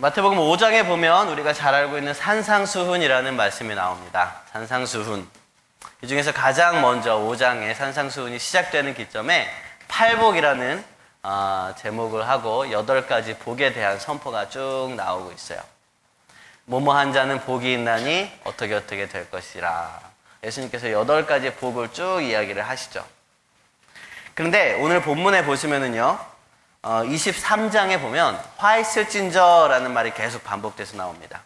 마태복음 5장에 보면 우리가 잘 알고 있는 산상수훈이라는 말씀이 나옵니다. 산상수훈. 이 중에서 가장 먼저 5장의 산상수훈이 시작되는 기점에 팔복이라는 아, 제목을 하고 여덟 가지 복에 대한 선포가 쭉 나오고 있어요. 뭐뭐 한 자는 복이 있나니 어떻게 어떻게 될 것이라. 예수님께서 여덟 가지 복을 쭉 이야기를 하시죠. 그런데 오늘 본문에 보시면은요, 어, 23장에 보면 화 있을진저라는 말이 계속 반복돼서 나옵니다.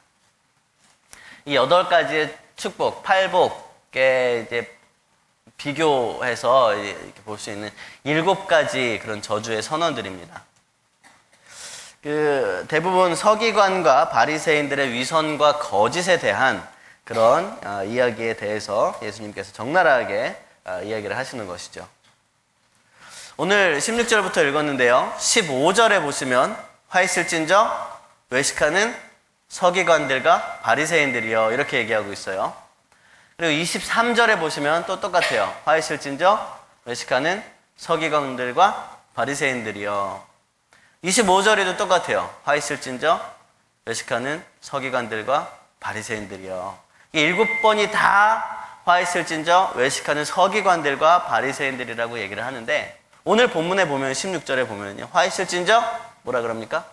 이 여덟 가지의 축복, 팔복에 이제 비교해서 이렇게 볼 수 있는 일곱 가지 그런 저주의 선언들입니다. 그 대부분 서기관과 바리새인들의 위선과 거짓에 대한 그런 어, 이야기에 대해서 예수님께서 적나라하게 어, 이야기를 하시는 것이죠. 오늘 16절부터 읽었는데요. 15절에 보시면 화 있을진저 외식하는 서기관들과 바리새인들이요 이렇게 얘기하고 있어요. 그리고 23절에 보시면 또 똑같아요. 화 있을진저 외식하는 서기관들과 바리새인들이요. 25절에도 똑같아요. 화 있을진저 외식하는 서기관들과 바리새인들이요. 이 일곱 번이 다 화 있을진저 외식하는 서기관들과 바리새인들이라고 얘기를 하는데 오늘 본문에 보면 16절에 보면요. 화 있을진저 뭐라 그럽니까?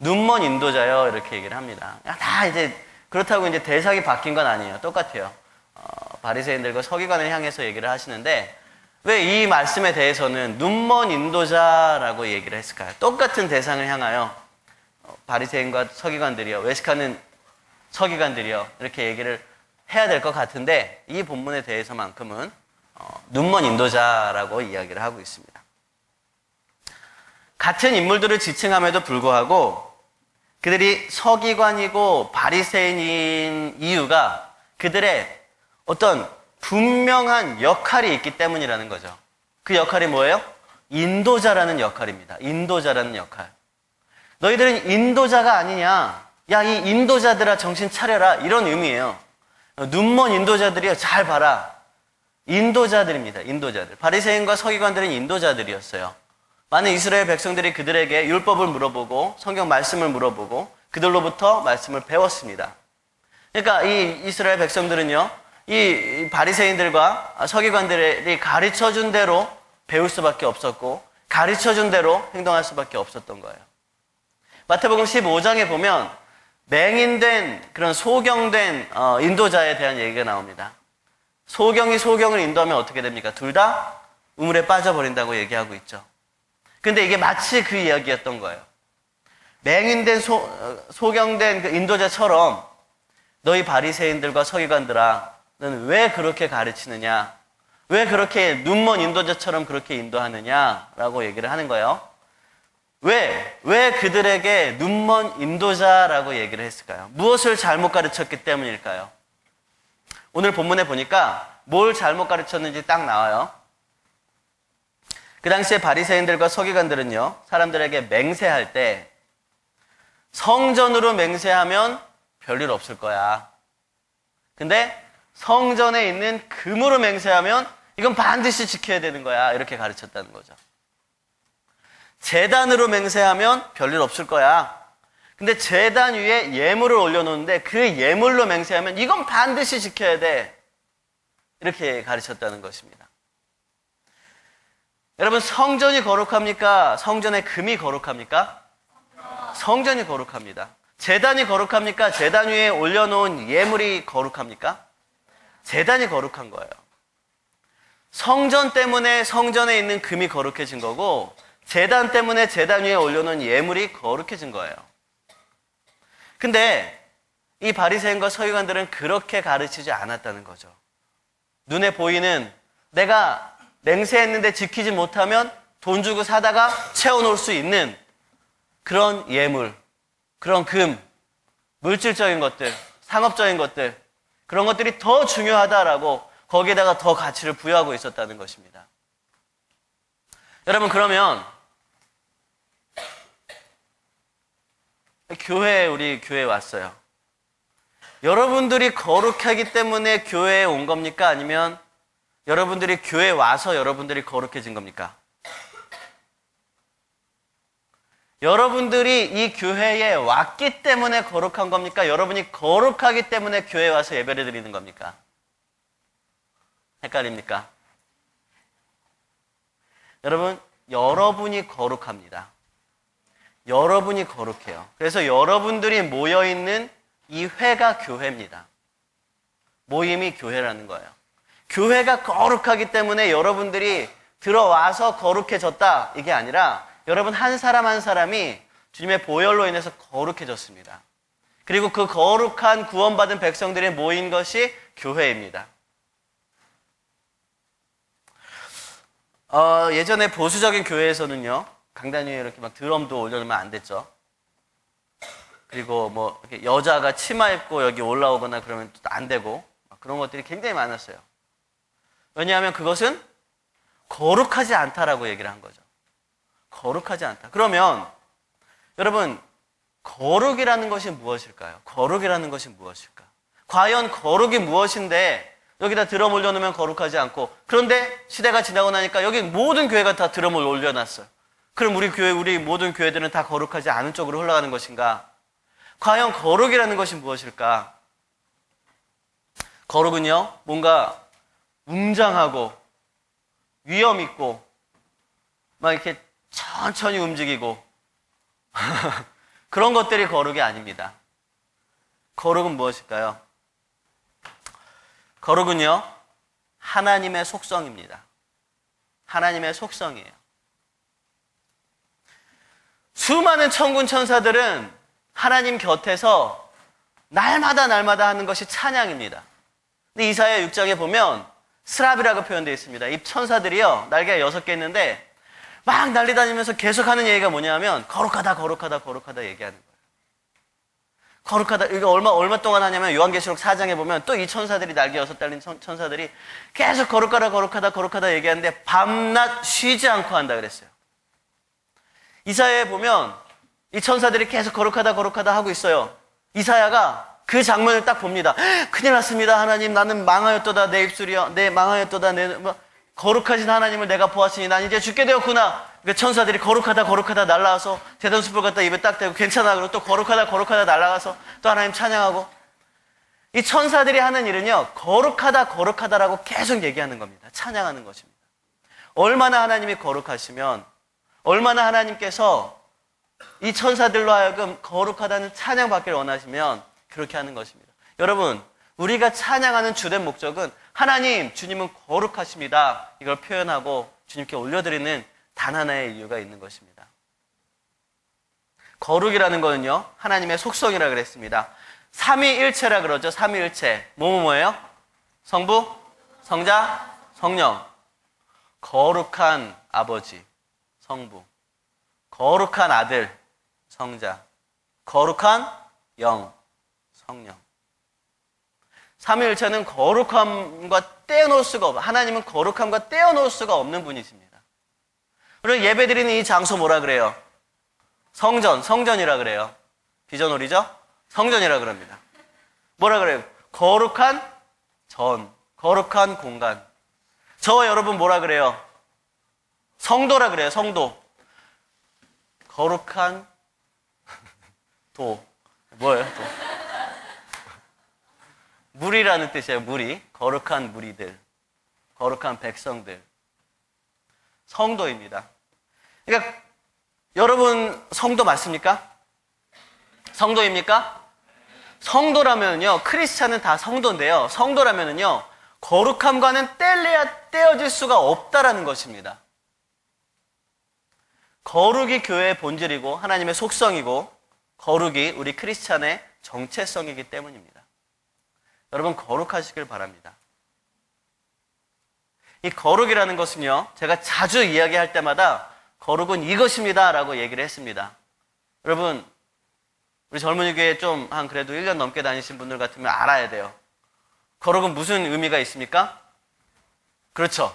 눈먼 인도자요 이렇게 얘기를 합니다. 다 이제 그렇다고 이제 대상이 바뀐 건 아니에요. 똑같아요. 어, 바리새인들과 서기관을 향해서 얘기를 하시는데 왜 이 말씀에 대해서는 눈먼 인도자라고 얘기를 했을까요? 똑같은 대상을 향하여 어, 바리새인과 서기관들이요 외식하는 서기관들이요 이렇게 얘기를 해야 될 것 같은데 이 본문에 대해서만큼은 어, 눈먼 인도자라고 이야기를 하고 있습니다. 같은 인물들을 지칭함에도 불구하고 그들이 서기관이고 바리새인인 이유가 그들의 어떤 분명한 역할이 있기 때문이라는 거죠. 그 역할이 뭐예요? 인도자라는 역할입니다. 인도자라는 역할. 너희들은 인도자가 아니냐? 야, 이 인도자들아 정신 차려라. 이런 의미예요. 눈먼 인도자들이요. 잘 봐라. 인도자들입니다. 인도자들. 바리새인과 서기관들은 인도자들이었어요. 많은 이스라엘 백성들이 그들에게 율법을 물어보고 성경 말씀을 물어보고 그들로부터 말씀을 배웠습니다. 그러니까 이 이스라엘 백성들은요. 이 바리새인들과 서기관들이 가르쳐 준 대로 배울 수밖에 없었고 가르쳐 준 대로 행동할 수밖에 없었던 거예요. 마태복음 15장에 보면 맹인된 그런 소경된 어, 인도자에 대한 얘기가 나옵니다. 소경이 소경을 인도하면 어떻게 됩니까? 둘 다 우물에 빠져버린다고 얘기하고 있죠. 근데 이게 마치 그 이야기였던 거예요. 맹인된 소, 어, 소경된 그 인도자처럼 너희 바리새인들과 서기관들아 너는 왜 그렇게 가르치느냐? 왜 그렇게 눈먼 인도자처럼 그렇게 인도하느냐? 라고 얘기를 하는 거예요. 왜? 왜 그들에게 눈먼 인도자라고 얘기를 했을까요? 무엇을 잘못 가르쳤기 때문일까요? 오늘 본문에 보니까 뭘 잘못 가르쳤는지 딱 나와요. 그 당시에 바리새인들과 서기관들은요, 사람들에게 맹세할 때 성전으로 맹세하면 별일 없을 거야. 근데 성전에 있는 금으로 맹세하면 이건 반드시 지켜야 되는 거야. 이렇게 가르쳤다는 거죠. 재단으로 맹세하면 별일 없을 거야. 근데 재단 위에 예물을 올려놓는데 그 예물로 맹세하면 이건 반드시 지켜야 돼. 이렇게 가르쳤다는 것입니다. 여러분, 성전이 거룩합니까? 성전의 금이 거룩합니까? 성전이 거룩합니다. 재단이 거룩합니까? 재단 위에 올려놓은 예물이 거룩합니까? 재단이 거룩한 거예요. 성전 때문에 성전에 있는 금이 거룩해진 거고, 재단 때문에 재단 위에 올려놓은 예물이 거룩해진 거예요. 근데 이 바리새인과 서기관들은 그렇게 가르치지 않았다는 거죠. 눈에 보이는 내가 맹세했는데 지키지 못하면 돈 주고 사다가 채워놓을 수 있는 그런 예물, 그런 금, 물질적인 것들, 상업적인 것들, 그런 것들이 더 중요하다라고 거기에다가 더 가치를 부여하고 있었다는 것입니다. 여러분, 그러면 교회에 우리 교회에 왔어요. 여러분들이 거룩하기 때문에 교회에 온 겁니까? 아니면 여러분들이 교회에 와서 여러분들이 거룩해진 겁니까? 여러분들이 이 교회에 왔기 때문에 거룩한 겁니까? 여러분이 거룩하기 때문에 교회에 와서 예배를 드리는 겁니까? 헷갈립니까? 여러분, 여러분이 거룩합니다. 여러분이 거룩해요. 그래서 여러분들이 모여있는 이 회가 교회입니다. 모임이 교회라는 거예요. 교회가 거룩하기 때문에 여러분들이 들어와서 거룩해졌다. 이게 아니라 여러분 한 사람 한 사람이 주님의 보혈로 인해서 거룩해졌습니다. 그리고 그 거룩한 구원받은 백성들이 모인 것이 교회입니다. 어, 예전에 보수적인 교회에서는요, 강단 위에 이렇게 막 드럼도 올려놓으면 안 됐죠. 그리고 뭐, 여자가 치마 입고 여기 올라오거나 그러면 또 안 되고, 막 그런 것들이 굉장히 많았어요. 왜냐하면 그것은 거룩하지 않다라고 얘기를 한 거죠. 거룩하지 않다. 그러면, 여러분, 거룩이라는 것이 무엇일까요? 거룩이라는 것이 무엇일까? 과연 거룩이 무엇인데 여기다 드럼 올려놓으면 거룩하지 않고 그런데 시대가 지나고 나니까 여기 모든 교회가 다 드럼을 올려놨어요. 그럼 우리 교회, 우리 모든 교회들은 다 거룩하지 않은 쪽으로 흘러가는 것인가? 과연 거룩이라는 것이 무엇일까? 거룩은요, 뭔가 웅장하고 위험 있고 막 이렇게 천천히 움직이고 그런 것들이 거룩이 아닙니다. 거룩은 무엇일까요? 거룩은요, 하나님의 속성입니다. 하나님의 속성이에요. 수많은 천군 천사들은 하나님 곁에서 날마다 날마다 하는 것이 찬양입니다. 근데 이사야 6장에 보면 스랍이라고 표현되어 있습니다. 이 천사들이요, 날개가 여섯 개 있는데 막 날리다니면서 계속 하는 얘기가 뭐냐면 거룩하다, 거룩하다, 거룩하다 얘기하는 거예요. 거룩하다. 이거 얼마, 얼마 동안 하냐면 요한계시록 4장에 보면 또 이 천사들이 날개 여섯 달린 천- 천사들이 계속 거룩하다, 거룩하다, 거룩하다 얘기하는데 밤낮 쉬지 않고 한다 그랬어요. 이사야에 보면 이 천사들이 계속 거룩하다, 거룩하다 하고 있어요. 이사야가 그 장면을 딱 봅니다. 큰일 났습니다. 하나님, 나는 망하였도다. 내 입술이여. 내 망하였도다. 내, 뭐, 거룩하신 하나님을 내가 보았으니 난 이제 죽게 되었구나. 그 천사들이 거룩하다 거룩하다 날라와서 대단수풀 갖다 입에 딱 대고 괜찮아 그러고 또 거룩하다 거룩하다 날라가서 또 하나님 찬양하고 이 천사들이 하는 일은요 거룩하다 거룩하다라고 계속 얘기하는 겁니다 찬양하는 것입니다 얼마나 하나님이 거룩하시면 얼마나 하나님께서 이 천사들로 하여금 거룩하다는 찬양받기를 원하시면 그렇게 하는 것입니다 여러분 우리가 찬양하는 주된 목적은 하나님 주님은 거룩하십니다 이걸 표현하고 주님께 올려드리는 단 하나의 이유가 있는 것입니다. 거룩이라는 거는요, 하나님의 속성이라 그랬습니다. 삼위일체라 그러죠. 삼위일체. 뭐뭐 뭐예요? 성부, 성자, 성령. 거룩한 아버지, 성부. 거룩한 아들, 성자. 거룩한 영, 성령. 삼위일체는 거룩함과 떼어놓을 수가 없, 하나님은 거룩함과 떼어놓을 수가 없는 분이십니다. 그리고 예배 드리는 이 장소 뭐라 그래요? 성전, 성전이라 그래요. 비전홀이죠? 성전이라 그럽니다. 뭐라 그래요? 거룩한 전, 거룩한 공간. 저와 여러분 뭐라 그래요? 성도라 그래요, 성도. 거룩한 도. 뭐예요, 도? 물이라는 뜻이에요, 물이. 거룩한 무리들. 거룩한 백성들. 성도입니다. 그러니까 여러분 성도 맞습니까? 성도입니까? 성도라면요 크리스찬은 다 성도인데요 성도라면은요 거룩함과는 뗄래야 떼어질 수가 없다라는 것입니다. 거룩이 교회의 본질이고 하나님의 속성이고 거룩이 우리 크리스찬의 정체성이기 때문입니다. 여러분 거룩하시길 바랍니다. 이 거룩이라는 것은요 제가 자주 이야기할 때마다 거룩은 이것입니다. 라고 얘기를 했습니다. 여러분, 우리 젊은이 교회 좀 한 그래도 1년 넘게 다니신 분들 같으면 알아야 돼요. 거룩은 무슨 의미가 있습니까? 그렇죠.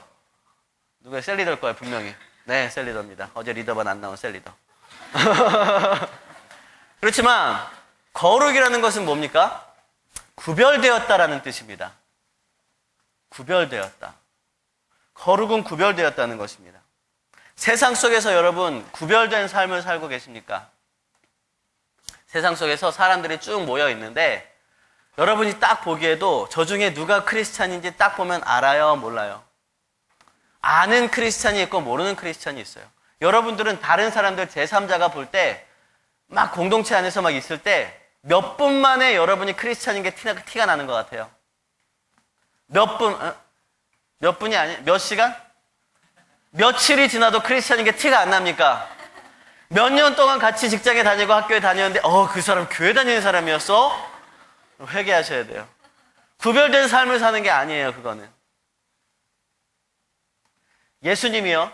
누가 셀리더일 거예요, 분명히. 네, 셀리더입니다. 어제 리더만 안 나온 셀리더. 그렇지만, 거룩이라는 것은 뭡니까? 구별되었다라는 뜻입니다. 구별되었다. 거룩은 구별되었다는 것입니다. 세상 속에서 여러분 구별된 삶을 살고 계십니까? 세상 속에서 사람들이 쭉 모여 있는데 여러분이 딱 보기에도 저 중에 누가 크리스찬인지 딱 보면 알아요, 몰라요? 아는 크리스찬이 있고 모르는 크리스찬이 있어요. 여러분들은 다른 사람들 제3자가 볼 때 막 공동체 안에서 막 있을 때 몇 분 만에 여러분이 크리스찬인 게 티가, 티가 나는 것 같아요. 몇 분, 어? 몇 분이 아니, 몇 시간? 며칠이 지나도 크리스찬인 게 티가 안 납니까? 몇 년 동안 같이 직장에 다니고 학교에 다녔는데, 어, 그 사람 교회 다니는 사람이었어? 회개하셔야 돼요. 구별된 삶을 사는 게 아니에요, 그거는. 예수님이요,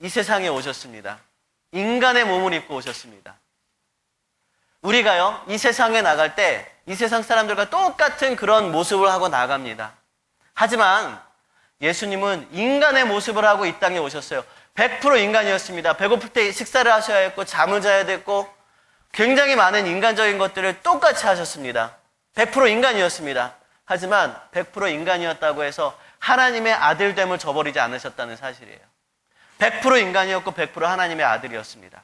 이 세상에 오셨습니다. 인간의 몸을 입고 오셨습니다. 우리가요, 이 세상에 나갈 때, 이 세상 사람들과 똑같은 그런 모습을 하고 나갑니다. 하지만, 예수님은 인간의 모습을 하고 이 땅에 오셨어요. 100% 인간이었습니다. 배고플 때 식사를 하셔야 했고, 잠을 자야 됐고, 굉장히 많은 인간적인 것들을 똑같이 하셨습니다. 100% 인간이었습니다. 하지만 100% 인간이었다고 해서 하나님의 아들됨을 저버리지 않으셨다는 사실이에요. 100% 인간이었고 100% 하나님의 아들이었습니다.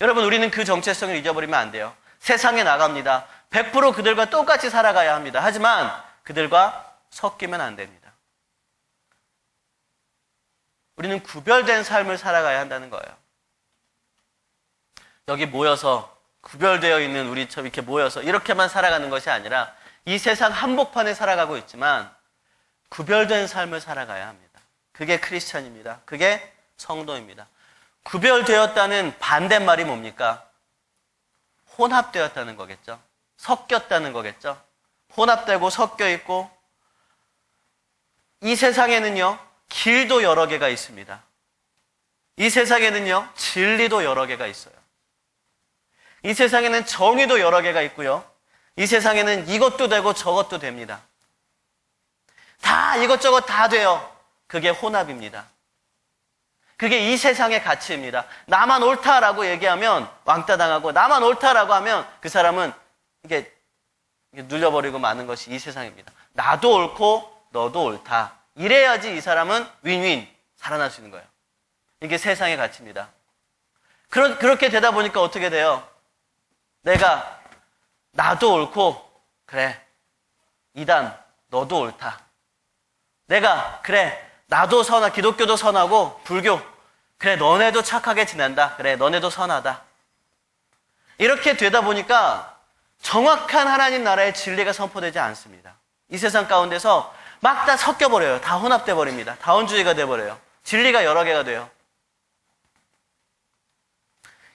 여러분, 우리는 그 정체성을 잊어버리면 안 돼요. 세상에 나갑니다. 100% 그들과 똑같이 살아가야 합니다. 하지만 그들과 섞이면 안 됩니다. 우리는 구별된 삶을 살아가야 한다는 거예요. 여기 모여서 구별되어 있는 우리처럼 이렇게 모여서 이렇게만 살아가는 것이 아니라 이 세상 한복판에 살아가고 있지만 구별된 삶을 살아가야 합니다. 그게 크리스천입니다. 그게 성도입니다. 구별되었다는 반대말이 뭡니까? 혼합되었다는 거겠죠. 섞였다는 거겠죠. 혼합되고 섞여 있고 이 세상에는요, 길도 여러 개가 있습니다. 이 세상에는요, 진리도 여러 개가 있어요. 이 세상에는 정의도 여러 개가 있고요. 이 세상에는 이것도 되고 저것도 됩니다. 다 이것저것 다 돼요. 그게 혼합입니다. 그게 이 세상의 가치입니다. 나만 옳다라고 얘기하면 왕따 당하고 나만 옳다라고 하면 그 사람은 이게 눌려버리고 마는 것이 이 세상입니다. 나도 옳고 너도 옳다. 이래야지 이 사람은 윈윈 살아날 수 있는 거예요. 이게 세상의 가치입니다. 그러, 그렇게 되다 보니까 어떻게 돼요? 내가 나도 옳고 그래 이단 너도 옳다. 내가 그래 나도 선하 기독교도 선하고 불교 그래 너네도 착하게 지낸다. 그래 너네도 선하다. 이렇게 되다 보니까 정확한 하나님 나라의 진리가 선포되지 않습니다. 이 세상 가운데서 막 다 섞여버려요. 다 혼합돼 버립니다. 다원주의가 돼버려요. 진리가 여러 개가 돼요.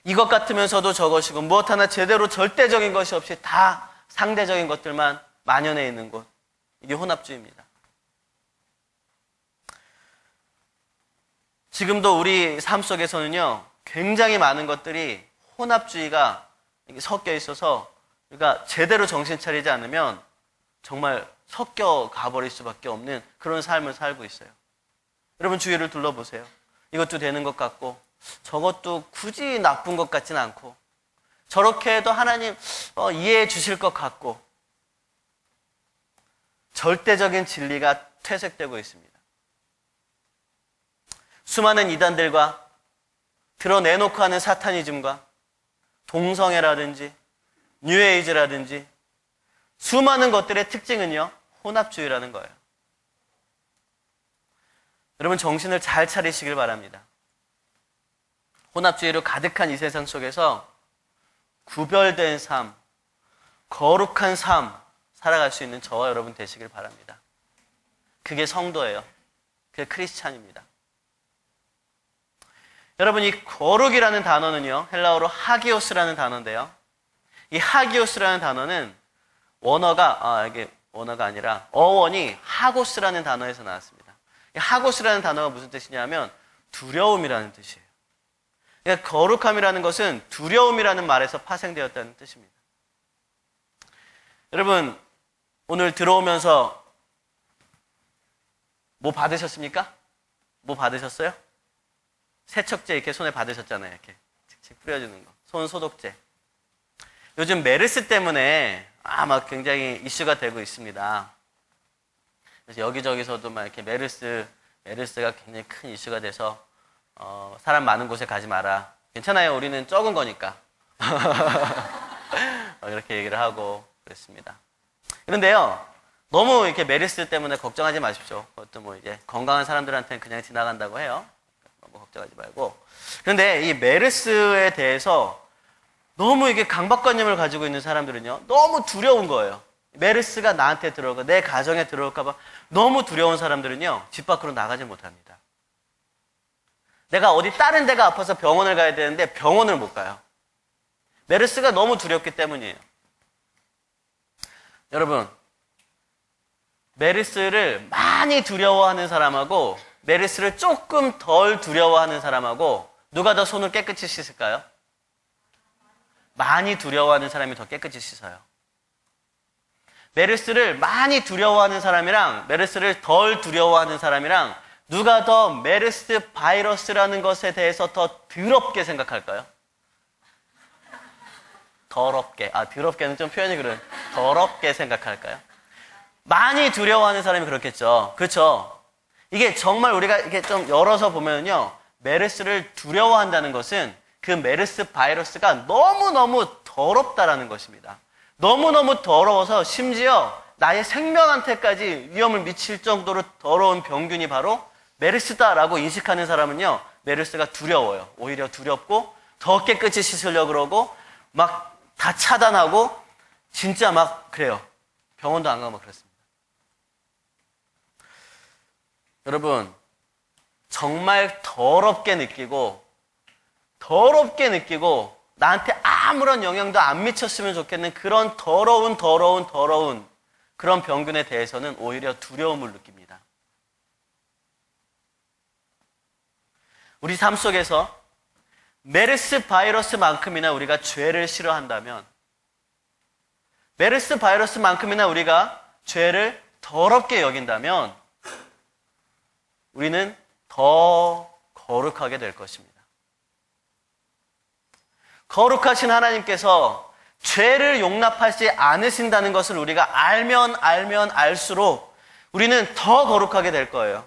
이것 같으면서도 저것이고 무엇 하나 제대로 절대적인 것이 없이 다 상대적인 것들만 만연해 있는 곳. 이게 혼합주의입니다. 지금도 우리 삶 속에서는요, 굉장히 많은 것들이 혼합주의가 섞여 있어서, 그러니까 제대로 정신 차리지 않으면 정말 섞여 가버릴 수밖에 없는 그런 삶을 살고 있어요. 여러분 주위를 둘러보세요. 이것도 되는 것 같고, 저것도 굳이 나쁜 것 같진 않고, 저렇게 해도 하나님 어, 이해해 주실 것 같고, 절대적인 진리가 퇴색되고 있습니다. 수많은 이단들과 드러내놓고 하는 사타니즘과 동성애라든지 뉴에이즈라든지 수많은 것들의 특징은요, 혼합주의라는 거예요. 여러분 정신을 잘 차리시길 바랍니다. 혼합주의로 가득한 이 세상 속에서 구별된 삶, 거룩한 삶 살아갈 수 있는 저와 여러분 되시길 바랍니다. 그게 성도예요. 그게 크리스찬입니다. 여러분 이 거룩이라는 단어는요 헬라어로 하기오스라는 단어인데요. 이 하기오스라는 단어는 원어가 아 이게 원어가 아니라 어원이 하고스라는 단어에서 나왔습니다. 이 하고스라는 단어가 무슨 뜻이냐면 두려움이라는 뜻이에요. 그러니까 거룩함이라는 것은 두려움이라는 말에서 파생되었다는 뜻입니다. 여러분 오늘 들어오면서 뭐 받으셨습니까? 뭐 받으셨어요? 세척제 이렇게 손에 받으셨잖아요. 이렇게 칙칙 뿌려주는 거. 손 소독제. 요즘 메르스 때문에 아 막 굉장히 이슈가 되고 있습니다. 그래서 여기저기서도 막 이렇게 메르스, 메르스가 굉장히 큰 이슈가 돼서 어, 사람 많은 곳에 가지 마라. 괜찮아요. 우리는 적은 거니까. 어, 이렇게 얘기를 하고 그랬습니다. 그런데요, 너무 이렇게 메르스 때문에 걱정하지 마십시오. 그것도 뭐 이제 건강한 사람들한테는 그냥 지나간다고 해요. 너무 걱정하지 말고. 그런데 이 메르스에 대해서 너무 이게 강박관념을 가지고 있는 사람들은요, 너무 두려운 거예요. 메르스가 나한테 들어올까, 내 가정에 들어올까봐 너무 두려운 사람들은요, 집 밖으로 나가지 못합니다. 내가 어디 다른 데가 아파서 병원을 가야 되는데 병원을 못 가요. 메르스가 너무 두렵기 때문이에요. 여러분, 메르스를 많이 두려워하는 사람하고 메르스를 조금 덜 두려워하는 사람하고 누가 더 손을 깨끗이 씻을까요? 많이 두려워하는 사람이 더 깨끗이 씻어요. 메르스를 많이 두려워하는 사람이랑 메르스를 덜 두려워하는 사람이랑 누가 더 메르스 바이러스라는 것에 대해서 더 더럽게 생각할까요? 더럽게. 아, 더럽게는 좀 표현이 그래. 더럽게 생각할까요? 많이 두려워하는 사람이 그렇겠죠. 그렇죠? 이게 정말 우리가 이렇게 좀 열어서 보면요. 메르스를 두려워한다는 것은 그 메르스 바이러스가 너무너무 더럽다라는 것입니다. 너무너무 더러워서 심지어 나의 생명한테까지 위험을 미칠 정도로 더러운 병균이 바로 메르스다라고 인식하는 사람은요. 메르스가 두려워요. 오히려 두렵고 더 깨끗이 씻으려고 그러고 막 다 차단하고 진짜 막 그래요. 병원도 안 가고 막 그렇습니다. 여러분, 정말 더럽게 느끼고, 더럽게 느끼고, 나한테 아무런 영향도 안 미쳤으면 좋겠는 그런 더러운, 더러운, 더러운 그런 병균에 대해서는 오히려 두려움을 느낍니다. 우리 삶 속에서 메르스 바이러스만큼이나 우리가 죄를 싫어한다면, 메르스 바이러스만큼이나 우리가 죄를 더럽게 여긴다면, 우리는 더 거룩하게 될 것입니다. 거룩하신 하나님께서 죄를 용납하지 않으신다는 것을 우리가 알면 알면 알수록 우리는 더 거룩하게 될 거예요.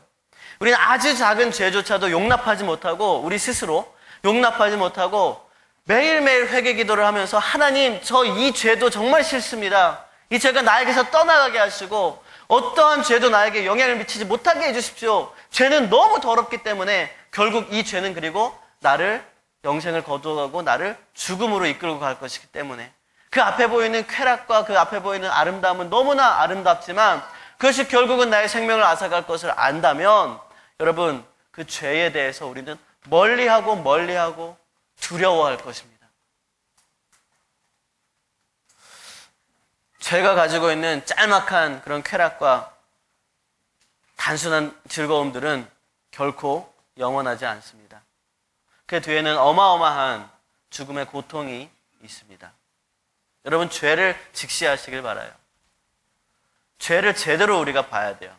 우리는 아주 작은 죄조차도 용납하지 못하고 우리 스스로 용납하지 못하고 매일매일 회개 기도를 하면서 하나님 저 이 죄도 정말 싫습니다. 이 죄가 나에게서 떠나가게 하시고 어떠한 죄도 나에게 영향을 미치지 못하게 해주십시오. 죄는 너무 더럽기 때문에 결국 이 죄는 그리고 나를 영생을 거두어가고 나를 죽음으로 이끌고 갈 것이기 때문에 그 앞에 보이는 쾌락과 그 앞에 보이는 아름다움은 너무나 아름답지만 그것이 결국은 나의 생명을 앗아갈 것을 안다면 여러분 그 죄에 대해서 우리는 멀리하고 멀리하고 두려워할 것입니다. 죄가 가지고 있는 짤막한 그런 쾌락과 단순한 즐거움들은 결코 영원하지 않습니다. 그 뒤에는 어마어마한 죽음의 고통이 있습니다. 여러분, 죄를 직시하시길 바라요. 죄를 제대로 우리가 봐야 돼요.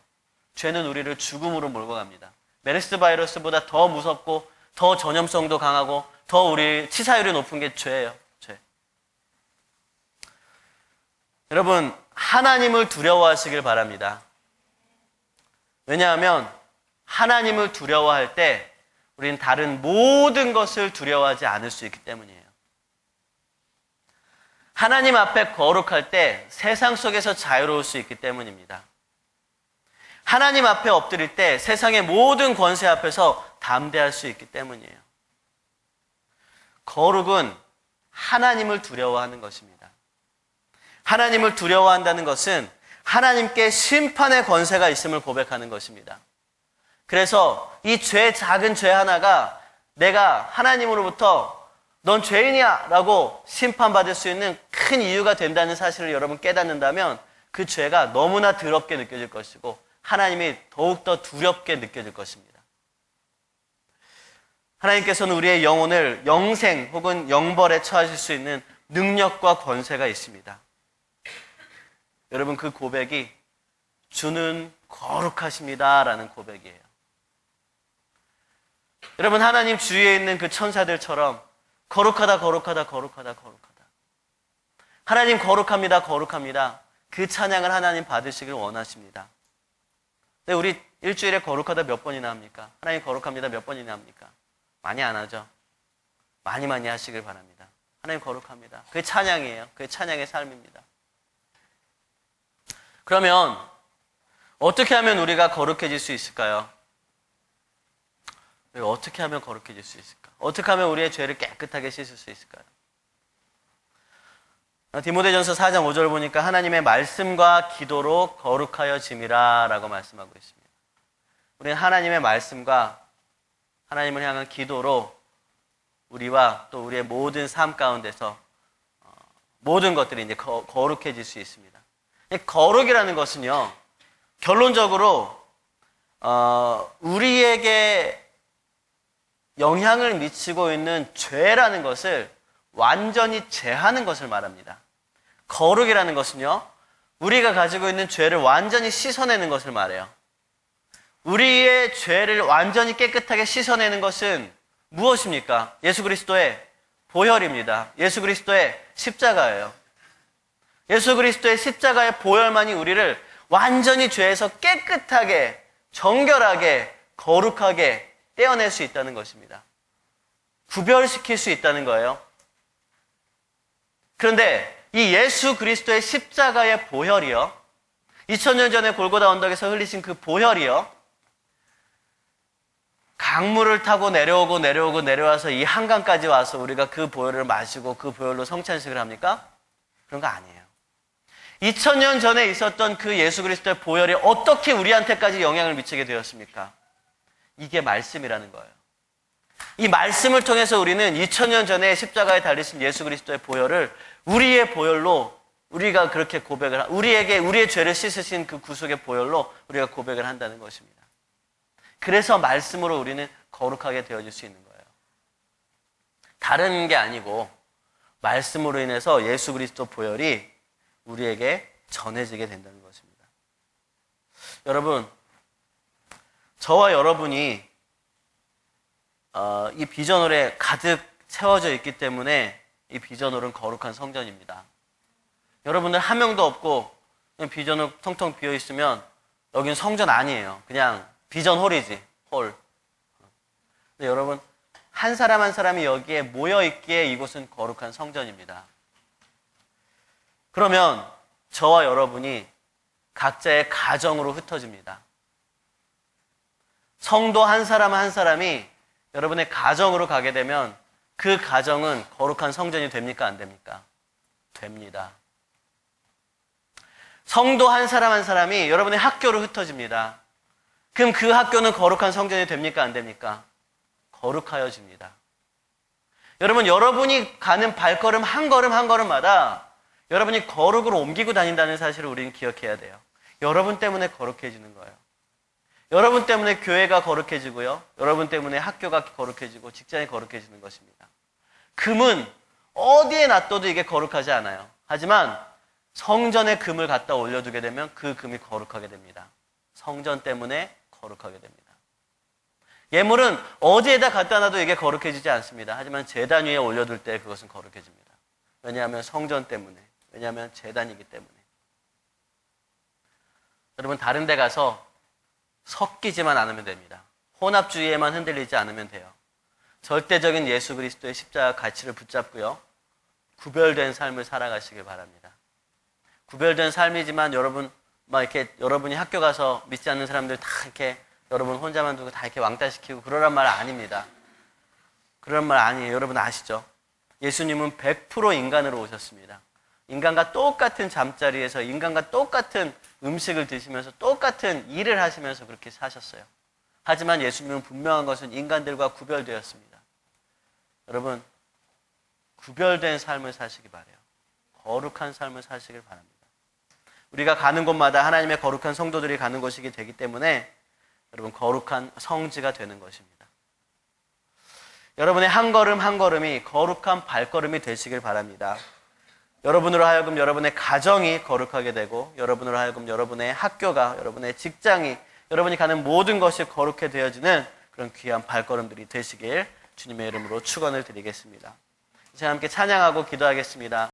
죄는 우리를 죽음으로 몰고 갑니다. 메르스 바이러스보다 더 무섭고 더 전염성도 강하고 더 우리 치사율이 높은 게 죄예요. 죄. 여러분, 하나님을 두려워하시길 바랍니다. 왜냐하면 하나님을 두려워할 때 우리는 다른 모든 것을 두려워하지 않을 수 있기 때문이에요. 하나님 앞에 거룩할 때 세상 속에서 자유로울 수 있기 때문입니다. 하나님 앞에 엎드릴 때 세상의 모든 권세 앞에서 담대할 수 있기 때문이에요. 거룩은 하나님을 두려워하는 것입니다. 하나님을 두려워한다는 것은 하나님께 심판의 권세가 있음을 고백하는 것입니다. 그래서 이 죄, 작은 죄 하나가 내가 하나님으로부터 넌 죄인이야 라고 심판받을 수 있는 큰 이유가 된다는 사실을 여러분 깨닫는다면 그 죄가 너무나 더럽게 느껴질 것이고 하나님이 더욱더 두렵게 느껴질 것입니다. 하나님께서는 우리의 영혼을 영생 혹은 영벌에 처하실 수 있는 능력과 권세가 있습니다. 여러분 그 고백이 주는 거룩하십니다라는 고백이에요. 여러분 하나님 주위에 있는 그 천사들처럼 거룩하다 거룩하다 거룩하다 거룩하다. 하나님 거룩합니다 거룩합니다. 그 찬양을 하나님 받으시길 원하십니다. 근데 우리 일주일에 거룩하다 몇 번이나 합니까? 하나님 거룩합니다 몇 번이나 합니까? 많이 안 하죠. 많이 많이 하시길 바랍니다. 하나님 거룩합니다. 그게 찬양이에요. 그게 찬양의 삶입니다. 그러면 어떻게 하면 우리가 거룩해질 수 있을까요? 어떻게 하면 거룩해질 수 있을까? 어떻게 하면 우리의 죄를 깨끗하게 씻을 수 있을까요? 디모데전서 4장 5절 보니까 하나님의 말씀과 기도로 거룩하여 짐이라 라고 말씀하고 있습니다. 우리는 하나님의 말씀과 하나님을 향한 기도로 우리와 또 우리의 모든 삶 가운데서 어, 모든 것들이 이제 거, 거룩해질 수 있습니다. 이 거룩이라는 것은요, 결론적으로 어, 우리에게 영향을 미치고 있는 죄라는 것을 완전히 제하는 것을 말합니다. 거룩이라는 것은요, 우리가 가지고 있는 죄를 완전히 씻어내는 것을 말해요. 우리의 죄를 완전히 깨끗하게 씻어내는 것은 무엇입니까? 예수 그리스도의 보혈입니다. 예수 그리스도의 십자가예요. 예수 그리스도의 십자가의 보혈만이 우리를 완전히 죄에서 깨끗하게, 정결하게, 거룩하게 떼어낼 수 있다는 것입니다. 구별시킬 수 있다는 거예요. 그런데 이 예수 그리스도의 십자가의 보혈이요. 2000년 전에 골고다 언덕에서 흘리신 그 보혈이요. 강물을 타고 내려오고 내려오고 내려와서 이 한강까지 와서 우리가 그 보혈을 마시고 그 보혈로 성찬식을 합니까? 그런 거 아니에요. 2000년 전에 있었던 그 예수 그리스도의 보혈이 어떻게 우리한테까지 영향을 미치게 되었습니까? 이게 말씀이라는 거예요. 이 말씀을 통해서 우리는 2000년 전에 십자가에 달리신 예수 그리스도의 보혈을 우리의 보혈로 우리가 그렇게 고백을, 우리에게 우리의 죄를 씻으신 그 구속의 보혈로 우리가 고백을 한다는 것입니다. 그래서 말씀으로 우리는 거룩하게 되어질 수 있는 거예요. 다른 게 아니고 말씀으로 인해서 예수 그리스도 보혈이 우리에게 전해지게 된다는 것입니다. 여러분, 저와 여러분이 어, 이 비전홀에 가득 채워져 있기 때문에 이 비전홀은 거룩한 성전입니다. 여러분들 한 명도 없고 비전홀 텅텅 비어 있으면 여긴 성전 아니에요. 그냥 비전홀이지 홀. 여러분 한 사람 한 사람이 여기에 모여 있기에 이곳은 거룩한 성전입니다. 그러면 저와 여러분이 각자의 가정으로 흩어집니다. 성도 한 사람 한 사람이 여러분의 가정으로 가게 되면 그 가정은 거룩한 성전이 됩니까? 안 됩니까? 됩니다. 성도 한 사람 한 사람이 여러분의 학교로 흩어집니다. 그럼 그 학교는 거룩한 성전이 됩니까? 안 됩니까? 거룩하여집니다. 여러분, 여러분이 가는 발걸음 한 걸음 한 걸음마다 여러분이 거룩으로 옮기고 다닌다는 사실을 우리는 기억해야 돼요. 여러분 때문에 거룩해지는 거예요. 여러분 때문에 교회가 거룩해지고요. 여러분 때문에 학교가 거룩해지고 직장이 거룩해지는 것입니다. 금은 어디에 놔둬도 이게 거룩하지 않아요. 하지만 성전에 금을 갖다 올려두게 되면 그 금이 거룩하게 됩니다. 성전 때문에 거룩하게 됩니다. 예물은 어디에다 갖다 놔도 이게 거룩해지지 않습니다. 하지만 재단 위에 올려둘 때 그것은 거룩해집니다. 왜냐하면 성전 때문에, 왜냐하면 재단이기 때문에. 여러분 다른 데 가서 섞이지만 않으면 됩니다. 혼합주의에만 흔들리지 않으면 돼요. 절대적인 예수 그리스도의 십자가 가치를 붙잡고요. 구별된 삶을 살아가시길 바랍니다. 구별된 삶이지만 여러분 막 이렇게 여러분이 학교 가서 믿지 않는 사람들 다 이렇게 여러분 혼자만 두고 다 이렇게 왕따시키고 그러란 말 아닙니다. 그런 말 아니에요. 여러분 아시죠? 예수님은 100% 인간으로 오셨습니다. 인간과 똑같은 잠자리에서 인간과 똑같은 음식을 드시면서 똑같은 일을 하시면서 그렇게 사셨어요. 하지만 예수님은 분명한 것은 인간들과 구별되었습니다. 여러분, 구별된 삶을 사시기 바래요. 거룩한 삶을 사시길 바랍니다. 우리가 가는 곳마다 하나님의 거룩한 성도들이 가는 곳이기 되기 때문에 여러분 거룩한 성지가 되는 것입니다. 여러분의 한 걸음 한 걸음이 거룩한 발걸음이 되시길 바랍니다. 여러분으로 하여금 여러분의 가정이 거룩하게 되고 여러분으로 하여금 여러분의 학교가 여러분의 직장이 여러분이 가는 모든 것이 거룩해 되어지는 그런 귀한 발걸음들이 되시길 주님의 이름으로 축원을 드리겠습니다. 제가 함께 찬양하고 기도하겠습니다.